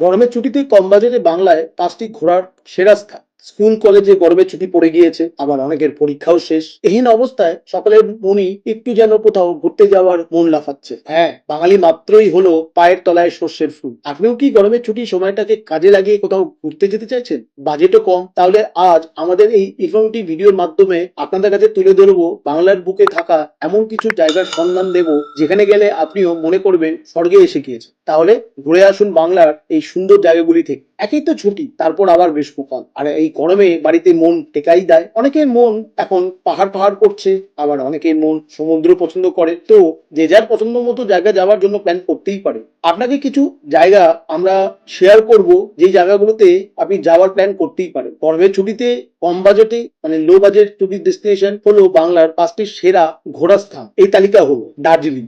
গরমের ছুটিতে কম বাজেটে বাংলায় পাঁচটি ঘোরার সেরা স্থান। স্কুল কলেজে গরমের ছুটি পড়ে গিয়েছে, আবার অনেকের পরীক্ষাও শেষ। এহীন অবস্থায় সকলের মনই একটু যেন কোথাও ঘুরতে যাওয়ার মন লাফাচ্ছে। হ্যাঁ বাঙালি মাত্রই হলো পায়ের তলায় সর্ষের ফুল। আপনিও কি গরমের ছুটি সময়টাকে কাজে লাগিয়ে কোথাও ঘুরতে যেতে চাইছেন? বাজেটও কম। তাহলে আজ আমাদের এই ইনফর্মেটিভ ভিডিওর মাধ্যমে আপনাদের কাছে তুলে ধরবো বাংলার বুকে থাকা এমন কিছু জায়গার সন্ধান দেব, যেখানে গেলে আপনিও মনে করবেন স্বর্গে এসে গিয়েছে তাহলে ঘুরে আসুন বাংলার এই সুন্দর জায়গাগুলি থেকে। একই তো ছুটি, তারপর আবার গ্রীষ্মকাল। আর এই গরমে বাড়িতে মন টেকাই দেয়। অনেকের মন এখন পাহাড় পাহাড় করছে, আবার অনেকের মন সমুদ্র পছন্দ করে। তো যে যার পছন্দ মতো জায়গা যাওয়ার জন্য প্ল্যান করতেই পারে। আপনাকে কিছু জায়গা আমরা শেয়ার করব যে জায়গাগুলোতে আপনি যাওয়ার প্ল্যান করতেই পারেন। গরমের ছুটিতে কম বাজেটে মানে লো বাজেট টুরিস্ট ডেস্টিনেশন হলো বাংলার পাঁচটি সেরা ঘোরার স্থান এই তালিকা হলো দার্জিলিং,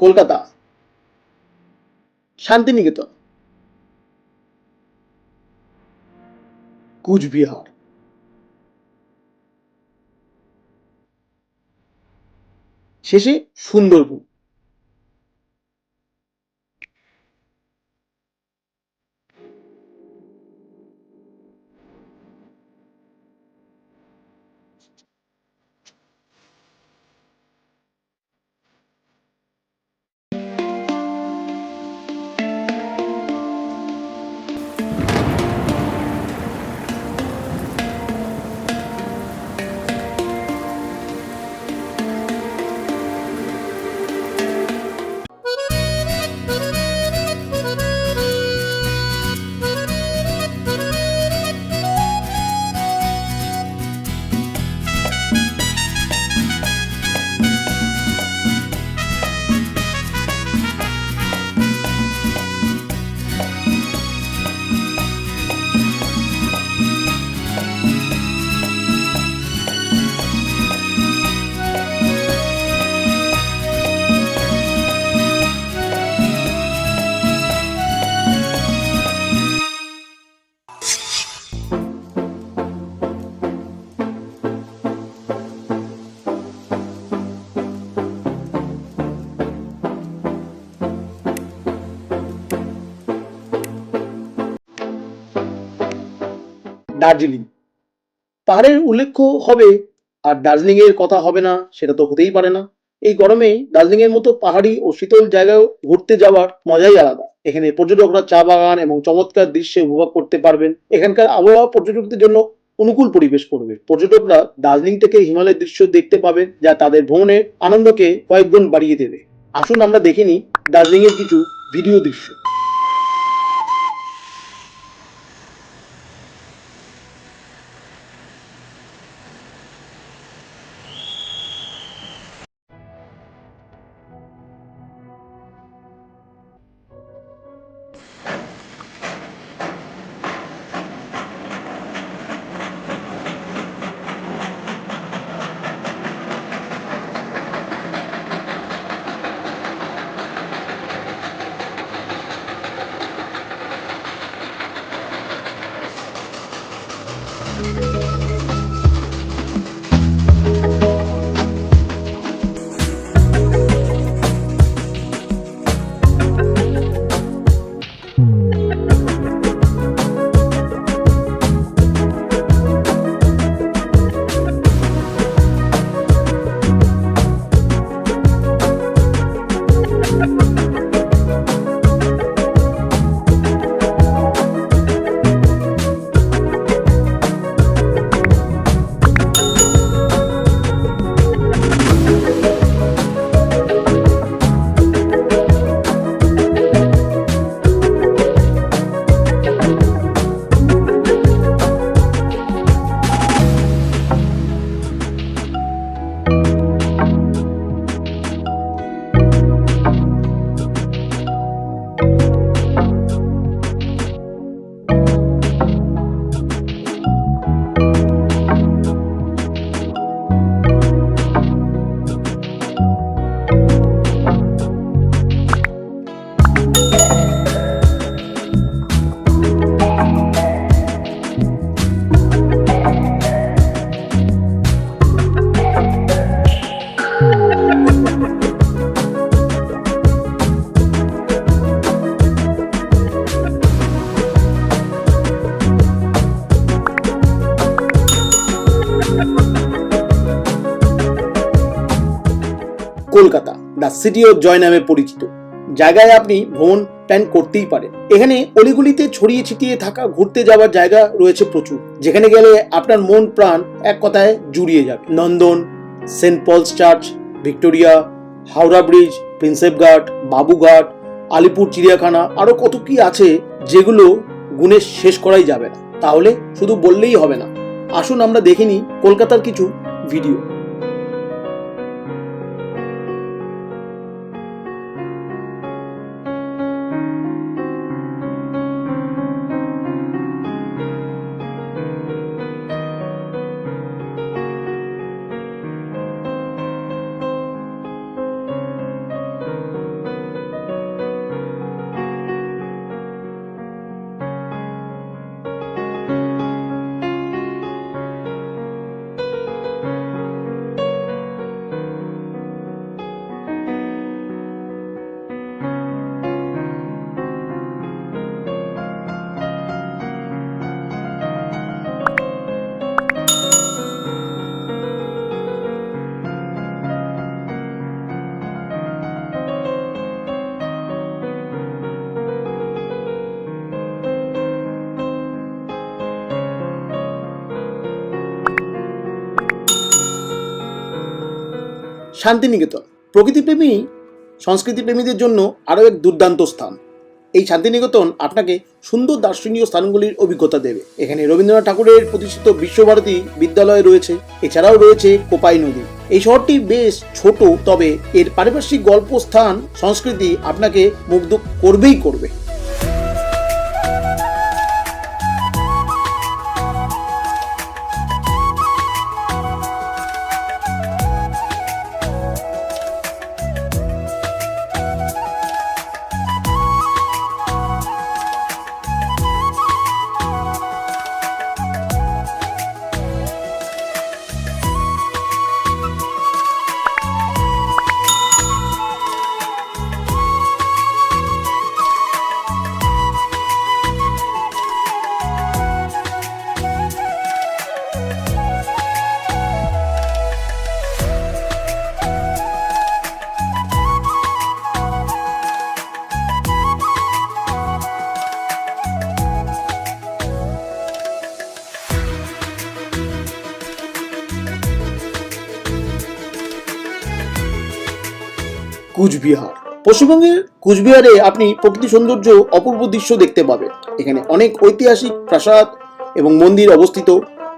কলকাতা, শান্তিনিকেতন। কুচবিহার। শেষে সুন্দরবন। দার্জিলিং। পাহাড়ের উল্লেখ্য হবে, আর দার্জিলিং এর কথা হবে না, সেটা তো হতেই পারে না। এই গরমে দার্জিলিং এর মতো পাহাড়ি ও শীতল জায়গায় ঘুরতে যাওয়ার মজাই আলাদা। এখানে পর্যটকরা চা বাগান এবং চমৎকার দৃশ্যে উপভোগ করতে পারবেন। এখানকার আবহাওয়া পর্যটকদের জন্য অনুকূল পরিবেশ করবে। পর্যটকরা দার্জিলিং থেকে হিমালয়ের দৃশ্য দেখতে পাবেন, যা তাদের ভ্রমণের আনন্দকে কয়েকগুণ বাড়িয়ে দেবে। আসুন আমরা দেখে নিই দার্জিলিং এর কিছু ভিডিও দৃশ্য। সিটি অফ জয় নামে পরিচিত। জায়গায় আপনি ভ্রমণ প্ল্যান করতেই পারেন। এখানে অলিগুলিতে ছড়িয়ে ছিটিয়ে থাকা, ঘুরতে যাওয়ার জায়গা রয়েছে প্রচুর। যেখানে গেলে আপনার মন প্রাণ এক কথায় জুড়িয়ে যাবে। Nandan, Saint Paul's church, Victoria, Howrah bridge Prinsepghat Babughat Alipore চিড়িয়াখানা আরও কত কি আছে যেগুলো গুণে শেষ করাই যাবে না। তাহলে শুধু বললেই হবে না। আসুন আমরা দেখিনি কলকাতার কিছু ভিডিও শান্তিনিকেতন। প্রকৃতিপ্রেমী, সংস্কৃতিপ্রেমীদের জন্য আরও এক দুর্দান্ত স্থান। এই শান্তিনিকেতন আপনাকে সুন্দর দার্শনিক স্থানগুলির অভিজ্ঞতা দেবে। এখানে রবীন্দ্রনাথ ঠাকুরের প্রতিষ্ঠিত বিশ্বভারতী বিদ্যালয় রয়েছে, এছাড়াও রয়েছে কোপাই নদী। এই শহরটি বেশ ছোট, তবে এর পারিপার্শ্বিক গল্প স্থান সংস্কৃতি আপনাকে মুগ্ধ করবেই করবে। কুচবিহার। পশ্চিমবঙ্গের কুচবিহারে আপনি প্রকৃতি সৌন্দর্য অপূর্ব দৃশ্য দেখতে পাবেন। এখানে অনেক ঐতিহাসিক প্রাসাদ এবং মন্দির অবস্থিত।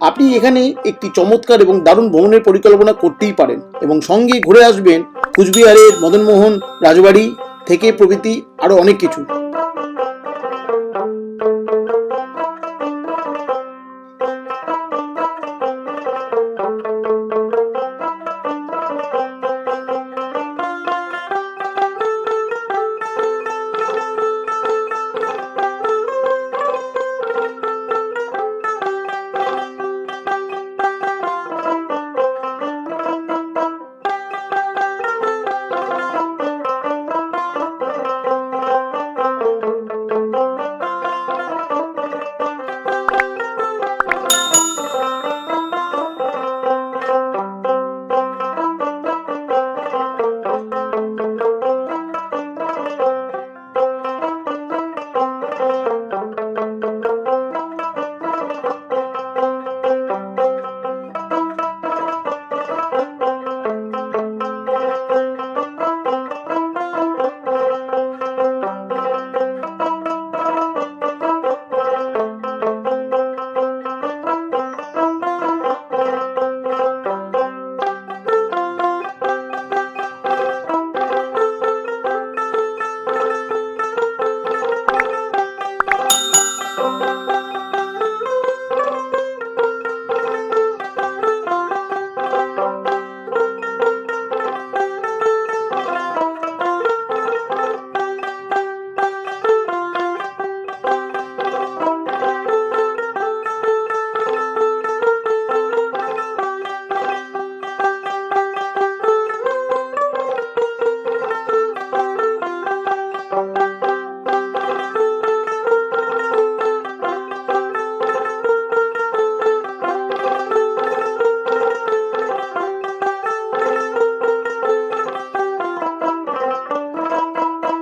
আপনি এখানে একটি চমৎকার এবং দারুণ ভ্রমণের পরিকল্পনা করতেই পারেন এবং সঙ্গে ঘুরে আসবেন কুচবিহারের মদনমোহন রাজবাড়ি থেকে প্রভৃতি আরও অনেক কিছু।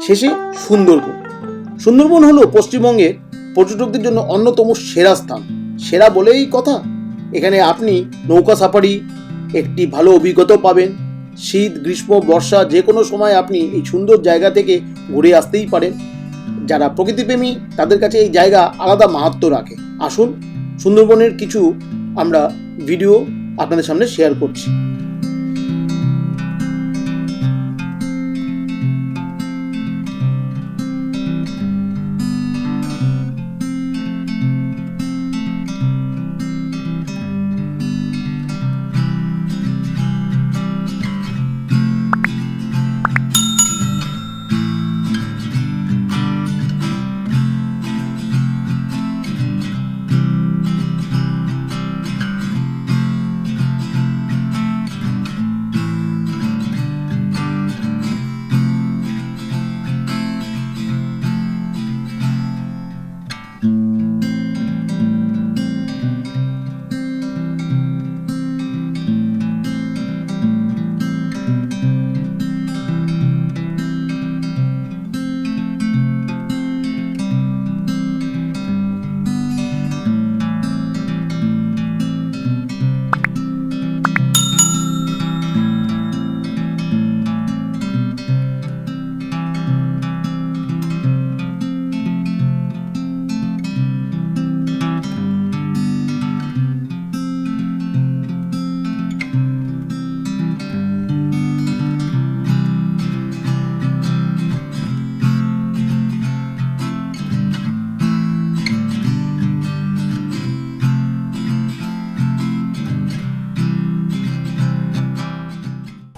শেষে সুন্দরবন। সুন্দরবন হলো পশ্চিমবঙ্গের পর্যটকদের জন্য অন্যতম সেরা স্থান। সেরা বলেই কথা। এখানে আপনি নৌকা সাফারি, একটি ভালো অভিজ্ঞতা পাবেন। শীত, গ্রীষ্ম, বর্ষা যে কোনো সময় আপনি এই সুন্দর জায়গা থেকে ঘুরে আসতেই পারেন। যারা প্রকৃতিপ্রেমী, তাদের কাছে এই জায়গা আলাদা মাহাত্ম রাখে। আসুন, সুন্দরবনের কিছু আমরা ভিডিও আপনাদের সামনে শেয়ার করছি।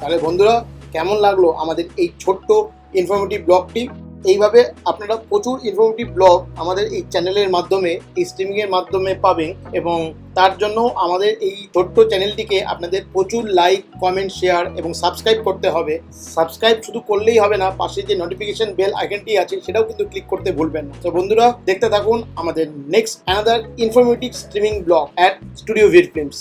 তাহলে বন্ধুরা, কেমন লাগল আমাদের এই ছোট্ট ইনফরমেটিভ ব্লগটি এইভাবে আপনারা প্রচুর ইনফরমেটিভ ব্লগ আমাদের এই চ্যানেলের মাধ্যমে, এই স্ট্রিমিংয়ের মাধ্যমে পাবেন এবং তার জন্য আমাদের এই ছোট্ট চ্যানেলটিকে আপনাদের প্রচুর লাইক কমেন্ট শেয়ার এবং সাবস্ক্রাইব করতে হবে। সাবস্ক্রাইব শুধু করলেই হবে না, পাশে যে নোটিফিকেশন বেল আইকনটি আছে, সেটাও কিন্তু ক্লিক করতে ভুলবেন না। তো বন্ধুরা, দেখতে থাকুন আমাদের next another informative streaming blog at studio Vir films